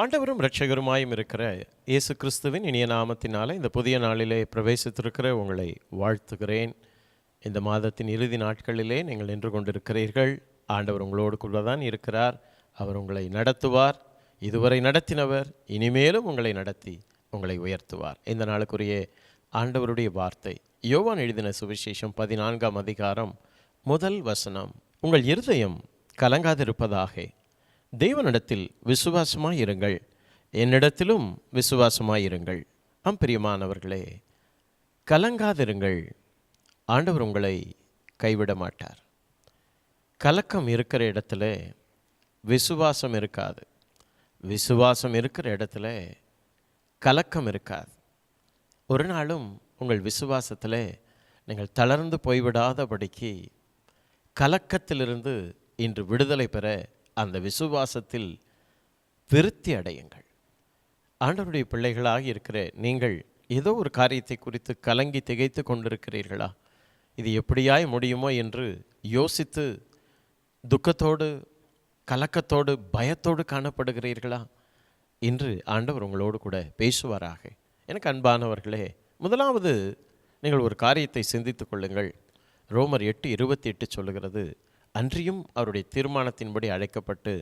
ஆண்டவரும் இரட்சகருமாயும் இருக்கிற இயேசு கிறிஸ்துவின் இனிய நாமத்தினால இந்த புதிய நாளிலே பிரவேசித்திருக்கிற உங்களை வாழ்த்துகிறேன். இந்த மாதத்தின் இறுதி நாட்களிலே நீங்கள் நின்று கொண்டிருக்கிறீர்கள். ஆண்டவர் உங்களோடு கூட தான் இருக்கிறார். அவர் உங்களை நடத்துவார். இதுவரை நடத்தினவர் இனிமேலும் உங்களை நடத்தி உங்களை உயர்த்துவார். இந்த நாளுக்குரிய ஆண்டவருடைய வார்த்தை யோவான் எழுதின சுவிசேஷம் பதினான்காம் அதிகாரம் முதல் வசனம். உங்கள் இருதயம் கலங்காதிருப்பதாக தேவனிடத்தில் விசுவாசமாய் இருங்கள். என்னிடத்திலும் விசுவாசமாயிருங்கள் இருங்கள். பிரியமானவர்களே கலங்காதிருங்கள். ஆண்டவர் உங்களை கைவிட மாட்டார். கலக்கம் இருக்கிற இடத்துல விசுவாசம் இருக்காது. விசுவாசம் இருக்கிற இடத்துல கலக்கம் இருக்காது. ஒரு நாளும் உங்கள் விசுவாசத்தில் நீங்கள் தளர்ந்து போய்விடாதபடிக்கு கலக்கத்திலிருந்து இன்று விடுதலை பெற அந்த விசுவாசத்தில் திருப்தி அடையுங்கள். ஆண்டவருடைய பிள்ளைகளாக இருக்கிற நீங்கள் ஏதோ ஒரு காரியத்தை குறித்து கலங்கி திகைத்து கொண்டிருக்கிறீர்களா? இது எப்படியாய் முடியுமோ என்று யோசித்து துக்கத்தோடு கலக்கத்தோடு பயத்தோடு காணப்படுகிறீர்களா? இன்று ஆண்டவர் உங்களோடு கூட பேசுவாராக. எனக்கு அன்பானவர்களே முதலாவது நீங்கள் ஒரு காரியத்தை சிந்தித்து கொள்ளுங்கள். ரோமர் எட்டு இருபத்தி எட்டு சொல்லுகிறது அன்றியும் அவருடைய தீர்மானத்தின்படி அழைக்கப்பட்டு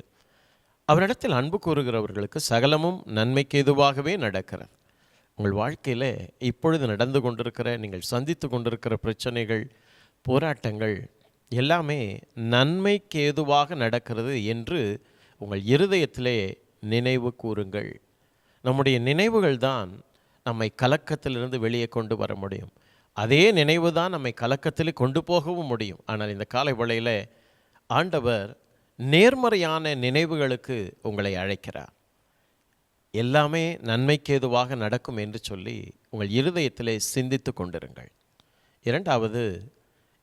அவரிடத்தில் அன்பு கூறுகிறவர்களுக்கு சகலமும் நன்மைக்கு எதுவாகவே நடக்கிறது. உங்கள் வாழ்க்கையில் இப்பொழுது நடந்து கொண்டிருக்கிற நீங்கள் சந்தித்து கொண்டிருக்கிற பிரச்சனைகள் போராட்டங்கள் எல்லாமே நன்மைக்கு ஏதுவாக நடக்கிறது என்று உங்கள் இருதயத்திலே நினைவு கூறுங்கள். நம்முடைய நினைவுகள் தான் நம்மை கலக்கத்திலிருந்து வெளியே கொண்டு வர முடியும். அதே நினைவு தான் நம்மை கலக்கத்தில் கொண்டு போகவும் முடியும். ஆனால் இந்த காலை வேளையில் ஆண்டவர் நேர்மறையான நினைவுகளுக்கு உங்களை அழைக்கிறார். எல்லாமே நன்மைக்கு ஏதுவாக நடக்கும் என்று சொல்லி உங்கள் இருதயத்திலே சிந்தித்து கொண்டிருங்கள். இரண்டாவது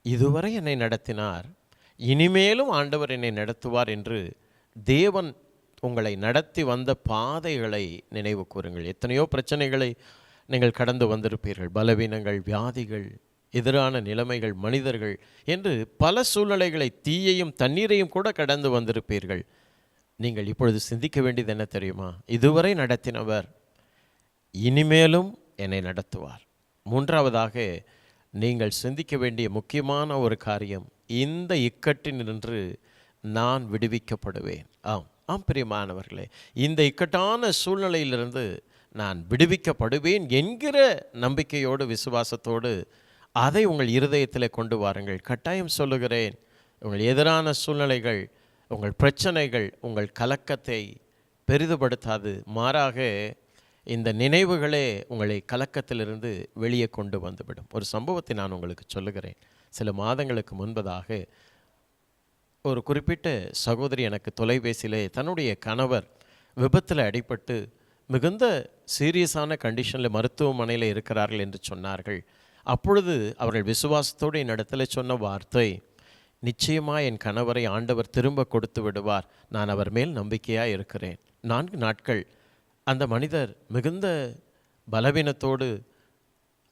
இதுவரை என்னை நடத்தினார் இனிமேலும் ஆண்டவர் என்னை நடத்துவார் என்று தேவன் உங்களை நடத்தி வந்த பாதைகளை நினைவு கூறுங்கள். எத்தனையோ பிரச்சனைகளை நீங்கள் கடந்து வந்திருப்பீர்கள். பலவீனங்கள் வியாதிகள் எதிரான நிலைமைகள் மனிதர்கள் என்று பல சூழ்நிலைகளை தீயையும் தண்ணீரையும் கூட கடந்து வந்திருப்பீர்கள். நீங்கள் இப்பொழுது சிந்திக்க வேண்டியது என்ன தெரியுமா? இதுவரை நடத்தினவர் இனிமேலும் என்னை நடத்துவார். மூன்றாவதாக நீங்கள் சிந்திக்க வேண்டிய முக்கியமான ஒரு காரியம் இந்த இக்கட்டினின்று நான் விடுவிக்கப்படுவேன். ஆம் ஆம் பிரியமானவர்களே இந்த இக்கட்டான சூழ்நிலையிலிருந்து நான் விடுவிக்கப்படுவேன் என்கிற நம்பிக்கையோடு விசுவாசத்தோடு அதை உங்கள் இருதயத்தில் கொண்டு வாருங்கள். கட்டாயம் சொல்லுகிறேன் உங்கள் எதிரான சூழ்நிலைகள் உங்கள் பிரச்சனைகள் உங்கள் கலக்கத்தை பெரிதுபடுத்தாது. மாறாக இந்த நினைவுகளே உங்களை கலக்கத்திலிருந்து வெளியே கொண்டு வந்துவிடும். ஒரு சம்பவத்தை நான் உங்களுக்கு சொல்லுகிறேன். சில மாதங்களுக்கு முன்பதாக ஒரு குறிப்பிட்ட சகோதரி எனக்கு தொலைபேசியிலே தன்னுடைய கணவர் விபத்தில் அடிபட்டு மிகுந்த சீரியஸான கண்டிஷனில் மருத்துவமனையில் இருக்கிறார்கள் என்று சொன்னார்கள். அப்பொழுது அவர்கள் விசுவாசத்தோடு என்னிடத்தில் சொன்ன வார்த்தை நிச்சயமாக என் கணவரை ஆண்டவர் திரும்ப கொடுத்து விடுவார். நான் அவர் மேல் நம்பிக்கையாக இருக்கிறேன். நான்கு நாட்கள் அந்த மனிதர் மிகுந்த பலவீனத்தோடு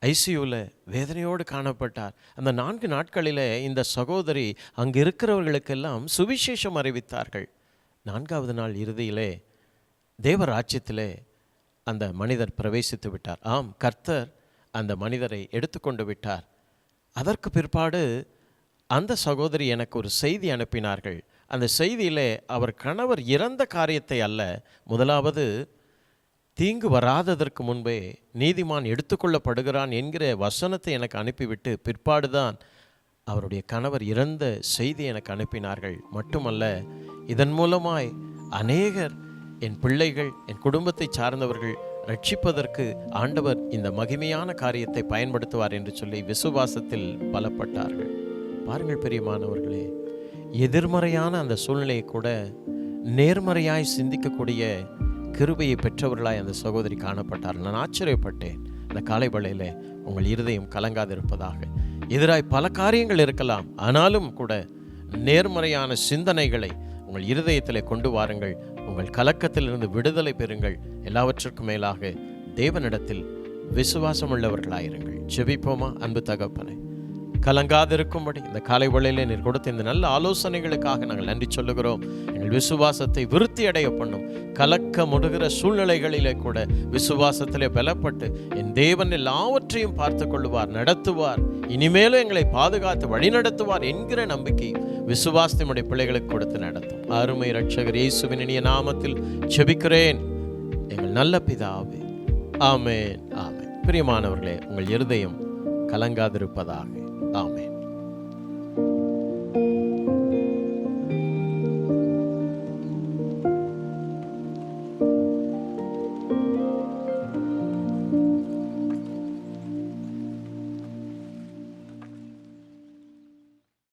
ஐசியூவில் வேதனையோடு காணப்பட்டார். அந்த நான்கு நாட்களில் இந்த சகோதரி அங்கே இருக்கிறவர்களுக்கெல்லாம் சுவிசேஷம் அறிவித்தார்கள். நான்காவது நாள் இறுதியிலே தேவராட்சியத்திலே அந்த மனிதர் பிரவேசித்து விட்டார். ஆம் கர்த்தர் அந்த மனிதரை எடுத்துக்கொண்டு விட்டார். அதற்கு பிற்பாடு அந்த சகோதரி எனக்கு ஒரு செய்தி அனுப்பினார்கள். அந்த செய்தியிலே அவர் கணவர் இறந்த காரியத்தை அல்ல முதலாவது தீங்கு வராததற்கு முன்பே நீதிமான் எடுத்துக்கொள்ளப்படுகிறான் என்கிற வசனத்தை எனக்கு அனுப்பிவிட்டு பிற்பாடுதான் அவருடைய கணவர் இறந்த செய்தி எனக்கு அனுப்பினார்கள். மட்டுமல்ல இதன் மூலமாய் அநேகர் என் பிள்ளைகள் என் குடும்பத்தை சார்ந்தவர்கள் ரட்சிப்பதற்கு ஆண்டவர் இந்த மகிமையான காரியத்தை பயன்படுத்துவார் என்று சொல்லி விசுவாசத்தில் பலப்பட்டார்கள். பாருங்கள் பெரியமானவர்களே எதிர்மறையான அந்த சூழ்நிலையை கூட நேர்மறையாய் சிந்திக்கக்கூடிய கிருபையை பெற்றவர்களாய் அந்த சகோதரி காணப்பட்டார். நான் ஆச்சரியப்பட்டேன். இந்த காலை வேளையில் உங்கள் இருதயம் கலங்காதிருப்பதாக. எதிராய் பல காரியங்கள் இருக்கலாம். ஆனாலும் கூட நேர்மறையான சிந்தனைகளை உங்கள் இருதயத்தில் கொண்டு வாருங்கள். உங்கள் கலக்கத்திலிருந்து விடுதலை பெறுங்கள். எல்லாவற்றிற்கும் மேலாக தேவனிடத்தில் விசுவாசம் உள்ளவர்களாயிருங்கள் ஜெபிப்போமா அன்பு தகப்பனை. கலங்காதிருக்கும்படி. இந்த காலை வேளையிலே நீர் கொடுத்த இந்த நல்ல ஆலோசனைகளுக்காக நாங்கள் நன்றி சொல்லுகிறோம். எங்கள் விசுவாசத்தை விருத்தி அடைய பண்ணும். கலக்க முடுகிற சூழ்நிலைகளிலே கூட விசுவாசத்திலே பலப்பட்டு என் தேவன் எல்லாவற்றையும் பார்த்து கொள்வார் நடத்துவார். இனிமேலும் எங்களை பாதுகாத்து வழிநடத்துவார் என்கிற நம்பிக்கை விசுவாசத்தினுடைய பிள்ளைகளுக்கு கொடுத்து நடத்தும். அருமை ரட்சகர் இயேசுவின் இனிய நாமத்தில் செபிக்கிறேன் எங்கள் நல்ல பிதாவே. ஆமேன் ஆமேன். பிரியமானவர்களே உங்கள் இருதயம் கலங்காதிருப்பதாக. ஆமென்